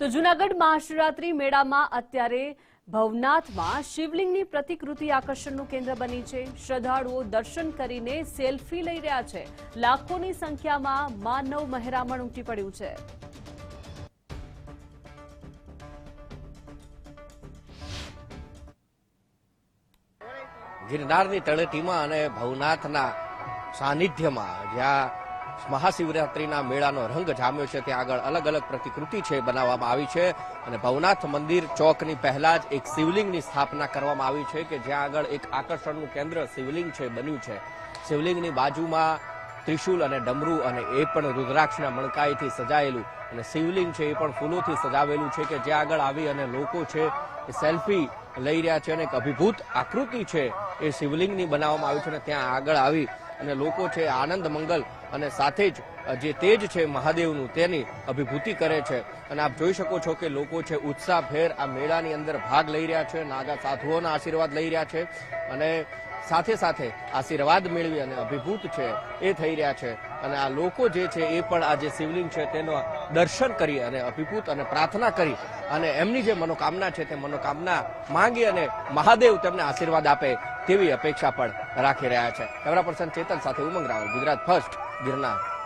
તો જૂનાગઢ મહાશિવરાત્રી મેળામાં અત્યારે ભવનાથમાં શિવલિંગની પ્રતિકૃતિ આકર્ષણનું કેન્દ્ર બની છે. શ્રદ્ધાળુઓ દર્શન કરીને સેલ્ફી લઈ રહ્યા છે. લાખોની સંખ્યામાં માનવ મહેરામણ ઉમટી પડ્યું છે. ગિરનારની તળેટીમાં અને ભવનાથના સાનિધ્યમાં જ્યાં મહાશિવરાત્રિના મેળાનો રંગ જામ્યો છે. ત્યાં આગળ અલગ અલગ પ્રતિકૃતિ છે બનાવવામાં આવી છે અને ભવનાથ મંદિર ચોકની પહેલા જ એક શિવલિંગની સ્થાપના કરવામાં આવી છે કે જ્યાં આગળ એક આકર્ષણનું કેન્દ્ર શિવલિંગ છે બન્યું છે. શિવલિંગની બાજુમાં ત્રિશુલ અને ડમરુ અને એ પણ રુદ્રાક્ષના મણકાઈથી સજાયેલું અને શિવલિંગ છે એ પણ ફૂલોથી સજાવેલું છે કે જ્યાં આગળ આવી અને લોકો છે એ સેલ્ફી લઈ રહ્યા છે અને એક અભિભૂત આકૃતિ છે એ શિવલિંગની બનાવવામાં આવી છે અને ત્યાં આગળ આવી અને લોકો છે આનંદ, મંગલ અને સાથે જ જે તેજ છે મહાદેવનું તેની અભિભૂતિ કરે છે. અને આપ જોઈ શકો છો કે લોકો છે ઉત્સાહભેર આ મેળાની અંદર ભાગ લઈ રહ્યા છે, નાગા સાધુઓના આશીર્વાદ લઈ રહ્યા છે અને સાથે સાથે આશીર્વાદ મેળવી અને અભિભૂત છે એ થઈ રહ્યા છે. અને આ લોકો જે છે એ પણ આ જે શિવલિંગ છે તેનો દર્શન કરી અને અભિભૂત અને પ્રાર્થના કરી અને એમની જે મનોકામના છે તે મનોકામના માંગી અને મહાદેવ તેમને આશીર્વાદ આપે તેવી અપેક્ષા પણ રાખી રહ્યા છે. કેમેરા પર્સન ચેતન સાથે ઉમંગ રાવલ, ગુજરાત ફર્સ્ટ, ગિરનાર.